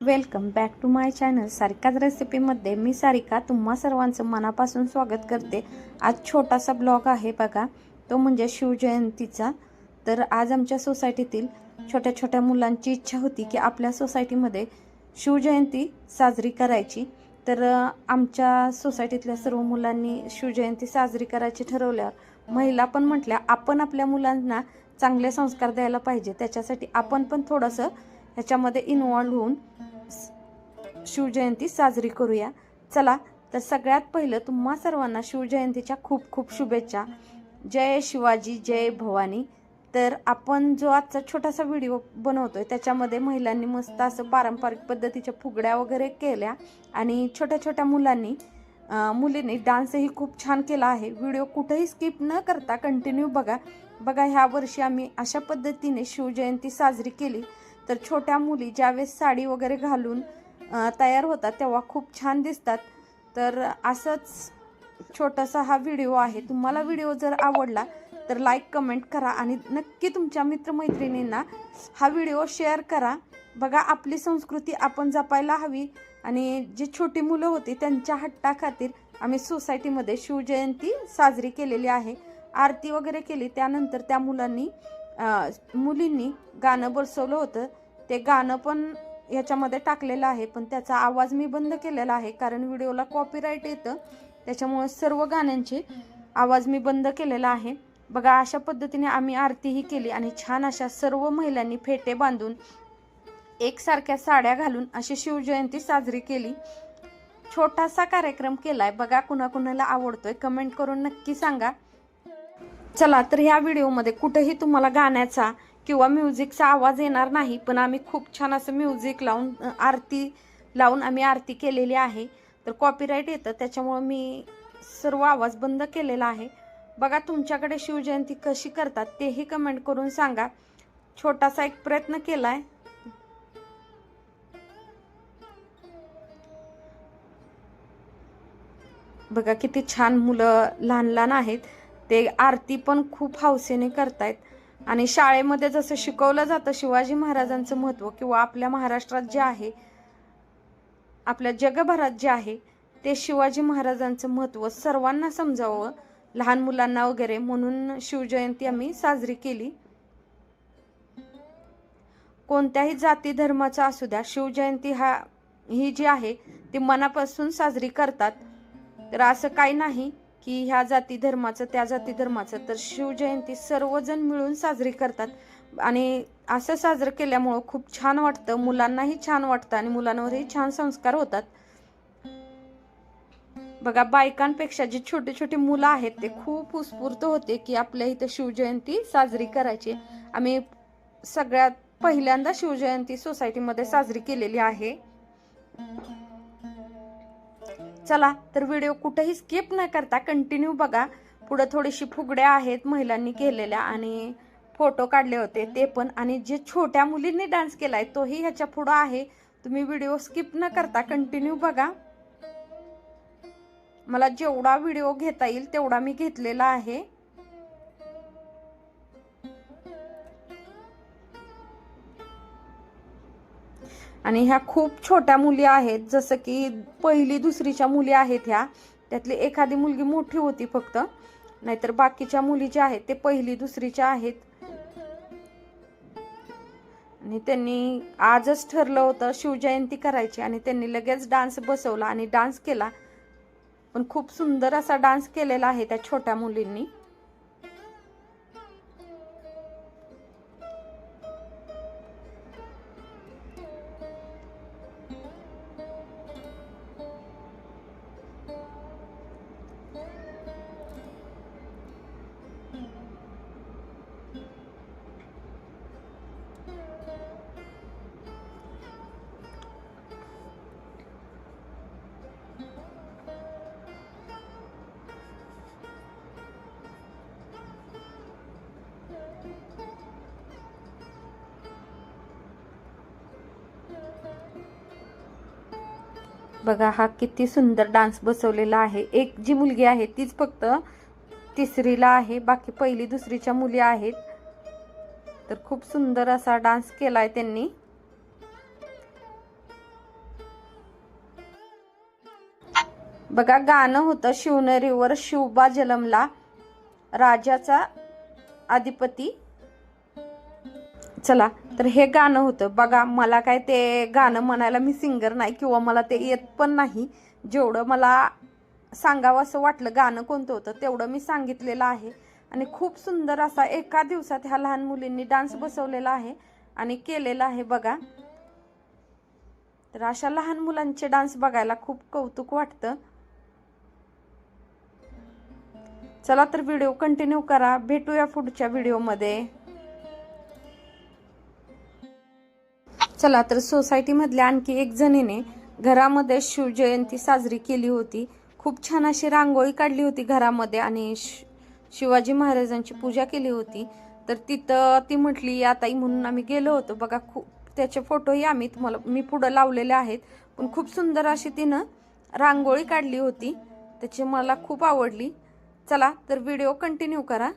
Welcome back to my channel. सारिकाच रेसिपीमध्ये मी सारिका तुम्हा सर्वांचं मनापासून स्वागत करते. आज छोटासा ब्लॉग आहे बघा. तो म्हणजे शिवजयंतीचा. तर आज आमच्या सोसायटीतील छोट्या छोट्या मुलांची इच्छा होती की आपल्या सोसायटीमध्ये शिवजयंती साजरी करायची. तर आमच्या सोसायटीतल्या सर्व मुलांनी शिवजयंती साजरी करायची ठरवल्यावर महिला पण म्हटल्या आपण आपल्या मुलांना चांगले संस्कार द्यायला पाहिजे. त्याच्यासाठी आपण पण थोडंसं ह्याच्यामध्ये इन्वॉल्व्ह होऊन शिवजयंती साजरी करूया. चला तर सगळ्यात पहिलं तुम्हा सर्वांना शिवजयंतीच्या खूप खूप शुभेच्छा. जय शिवाजी जय भवानी. तर आपण जो आजचा छोटासा व्हिडिओ बनवतोय त्याच्यामध्ये महिलांनी मस्त असं पारंपरिक पद्धतीच्या फुगड्या वगैरे केल्या आणि छोट्या छोट्या मुलांनी मुलींनी डान्सही खूप छान केला आहे. व्हिडिओ कुठेही स्किप न करता कंटिन्यू बघा. बघा ह्या वर्षी आम्ही अशा पद्धतीने शिवजयंती साजरी केली. तर छोट्या मुली ज्यावेळेस साडी वगैरे घालून तयार होतात तेव्हा खूप छान दिसतात. तर असंच छोटासा हा व्हिडिओ आहे. तुम्हाला व्हिडिओ जर आवडला तर लाईक कमेंट करा आणि नक्की तुमच्या मित्रमैत्रिणींना हा व्हिडिओ शेअर करा. बघा आपली संस्कृती आपण जपायला हवी आणि जी छोटी मुलं होती त्यांच्या हट्टाखातीर आम्ही सोसायटीमध्ये शिवजयंती साजरी केलेली आहे. आरती वगैरे केली. त्यानंतर त्या मुलांनी मुलींनी गाणं बसवलं होतं. ते गाणं पण ह्याच्यामध्ये टाकलेलं आहे पण त्याचा आवाज मी बंद केलेला आहे कारण व्हिडिओला कॉपीराईट येतं. त्याच्यामुळे सर्व गाण्यांचे आवाज मी बंद केलेला आहे. बघा अशा पद्धतीने आम्ही आरतीही केली आणि छान अशा सर्व महिलांनी फेटे बांधून एकसारख्या साड्या घालून अशी शिवजयंती साजरी केली. छोटासा कार्यक्रम केलाय. बघा कुणाकुणाला आवडतोय कमेंट करून नक्की सांगा. चला तर ह्या व्हिडिओमध्ये कुठेही तुम्हाला गाण्याचा किंवा म्युझिकचा आवाज येणार नाही पण आम्ही खूप छान असं म्युझिक लावून आरती लावून आम्ही आरती केलेली आहे. तर कॉपीराईट येतं त्याच्यामुळं मी सर्व आवाज बंद केलेला आहे. बघा तुमच्याकडे शिवजयंती कशी करतात तेही कमेंट करून सांगा. छोटासा एक प्रयत्न केलाय. बघा किती छान मुलं लहान लहान आहेत. ते आरती पण खूप हौसेने करतायत. आणि शाळेमध्ये जसं शिकवलं जातं शिवाजी महाराजांचं महत्त्व किंवा आपल्या महाराष्ट्रात जे आहे आपल्या जगभरात जे आहे ते शिवाजी महाराजांचं महत्त्व सर्वांना समजावं लहान मुलांना वगैरे म्हणून शिवजयंती आम्ही साजरी केली. कोणत्याही जाती धर्माचा असू द्या शिवजयंती हा ही जी आहे ती मनापासून साजरी करतात. तर असं काही नाही. की ह्या जाती धर्माचं त्या जाती धर्माचं. तर शिवजयंती सर्वजण मिळून साजरी करतात. आणि असं साजरं केल्यामुळं खूप छान वाटतं. मुलांनाही छान वाटतं आणि मुलांवरही छान संस्कार होतात. बघा बायकांपेक्षा जी छोटी छोटी मुलं आहेत ते खूप उत्स्फूर्त होते की आपल्या इथं शिवजयंती साजरी करायची. आम्ही सगळ्यात पहिल्यांदा शिवजयंती सोसायटीमध्ये साजरी केलेली आहे. चला तर व्हिडिओ कुठेही स्किप न करता कंटिन्यू बघा. पुढं थोडीशी फुगड्या आहेत महिलांनी केलेल्या आणि फोटो काढले होते ते पण. आणि जे छोट्या मुलींनी डान्स केलाय तोही ह्याच्या पुढं आहे. तुम्ही व्हिडिओ स्किप न करता कंटिन्यू बघा. मला जेवढा व्हिडिओ घेता येईल तेवढा मी घेतलेला आहे. आणि ह्या खूप छोट्या मुली आहेत जसं की पहिली दुसरीच्या मुली आहेत ह्या. त्यातली एखादी मुलगी मोठी होती फक्त नाहीतर बाकीच्या मुली ज्या आहेत ते पहिली दुसरीच्या आहेत. आणि त्यांनी आजच ठरलं होतं शिवजयंती करायची आणि त्यांनी लगेच डान्स बसवला आणि डान्स केला. पण खूप सुंदर असा डान्स केलेला आहे त्या छोट्या मुलींनी. बघा हा किती सुंदर डान्स बसवलेला आहे. एक जी मुलगी आहे तीच फक्त तिसरीला आहे. बाकी पहिली दुसरीच्या मुली आहेत. तर खूप सुंदर असा डान्स केला आहे त्यांनी. बघा गाणं होतं शिवनेरीवर शिवबा जलमला राजाचा अधिपती. चला तर हे गाणं होतं. बघा मला काय ते गाणं म्हणायला मी सिंगर नाही किंवा मला ते येत पण नाही. जेवढं मला सांगावं असं वाटलं गाणं कोणतं होतं तेवढं मी सांगितलेलं आहे. आणि खूप सुंदर असा एका दिवसात ह्या लहान मुलींनी डान्स बसवलेला आहे आणि केलेला आहे बघा. तर अशा लहान मुलांचे डान्स बघायला खूप कौतुक वाटतं. चला तर व्हिडिओ कंटिन्यू करा. भेटूया पुढच्या व्हिडिओमध्ये चला तर सोसायटीमधल्या आणखी एक जणीने घरामध्ये शिवजयंती साजरी केली होती. खूप छान अशी रांगोळी काढली होती घरामध्ये आणि शि- शिवाजी महाराजांची पूजा केली होती. तर तिथं ती म्हटली आताई म्हणून आम्ही गेलो होतो. बघा खूप त्याचे फोटोही आम्ही तुम्हाला मी पुढं लावलेले आहेत. पण खूप सुंदर अशी तिनं रांगोळी काढली होती. त्याची मला खूप आवडली. चला तर व्हिडिओ कंटिन्यू करा.